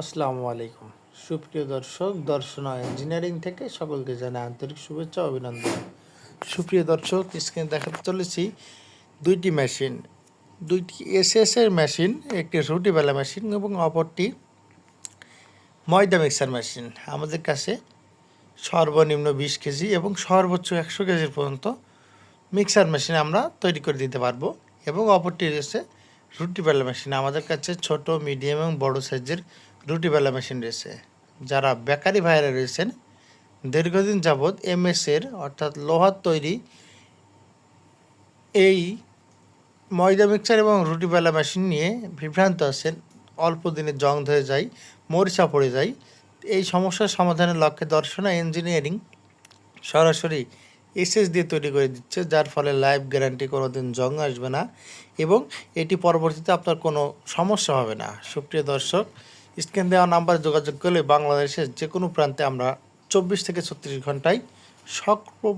আসসালামু আলাইকুম। সুপ্রিয় দর্শক দর্শনা ইঞ্জিনিয়ারিং থেকে সকলকে জানাই আন্তরিক শুভেচ্ছা অভিনন্দন। সুপ্রিয় দর্শক স্ক্রিনে দেখাতে চলেছি দুইটি মেশিন দুইটি এসএস এর মেশিন একটি রুটি বেলা মেশিন এবং অপরটি ময়দা মিক্সার মেশিন আমাদের কাছে সর্বনিম্ন বিশ কেজি এবং সর্বোচ্চ একশো কেজির পর্যন্ত মিক্সার মেশিন আমরা তৈরি করে দিতে পারব এবং অপরটি রয়েছে রুটি বেলা মেশিন আমাদের কাছে ছোট মিডিয়াম এবং বড় সাইজের রুটি বেলা মেশিন রয়েছে। যারা বেকারি ভাইরা রয়েছেন, দীর্ঘদিন যাবৎ এমএস এর অর্থাৎ লোহার তৈরি এই ময়দা মিক্সার এবং রুটি বেলা মেশিন নিয়ে বিভ্রান্ত আছেন। অল্প দিনে জং ধরে যায়, মরিচা পড়ে যায়। এই সমস্যার সমাধানের লক্ষ্যে দর্শনা ইঞ্জিনিয়ারিং সরাসরি এসএস দিয়ে তৈরি করে দিচ্ছে, যার ফলে লাইফ গ্যারান্টি কোনো দিন জং আসবে না এবং এটি পরবর্তীতে আপনার কোনো সমস্যা হবে না। সুপ্রিয় দর্শক স্ক্রিন দেওয়া নাম্বারে যোগাযোগ করলে বাংলাদেশের যে কোনো প্রান্তে আমরা চব্বিশ থেকে ছত্রিশ ঘন্টায়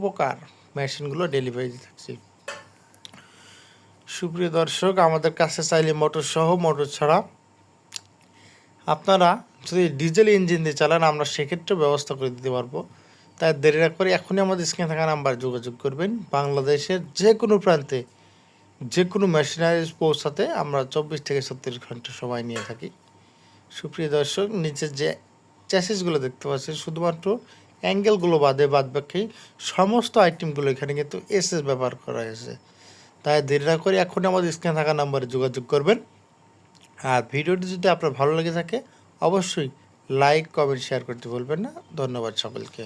প্রকার মেশিনগুলো ডেলিভারি থাকছি। সুপ্রিয় দর্শক, আমাদের কাছে চাইলে মোটর সহ মোটর ছাড়া আপনারা যদি ডিজেল ইঞ্জিন দিয়ে চালান, আমরা সেক্ষেত্রে ব্যবস্থা করে দিতে পারব। তাই দেরি না করে এখনই আমাদের স্ক্রিনে থাকা নাম্বার যোগাযোগ করবেন। বাংলাদেশের যে কোনো প্রান্তে যে কোনো মেশিনারি পৌঁছাতে আমরা চব্বিশ থেকে ছত্রিশ ঘণ্টা সময় নিয়ে থাকি। সুপ্রিয় দর্শক নিচে যে চ্যাসেসগুলো দেখতে পাচ্ছেন, শুধুমাত্র অ্যাঙ্গেলগুলো বাদে বাদ বাকি সমস্ত আইটেমগুলো এখানে কিন্তু এসএস ব্যবহার করা হয়েছে। তাই দেরি না করে এখনই আমাদের স্ক্রিনে থাকা নাম্বারে যোগাযোগ করবেন। আর ভিডিওটি যদি আপনার ভালো লেগে থাকে, অবশ্যই লাইক কমেন্ট শেয়ার করতে বলবেন না। ধন্যবাদ সকলকে।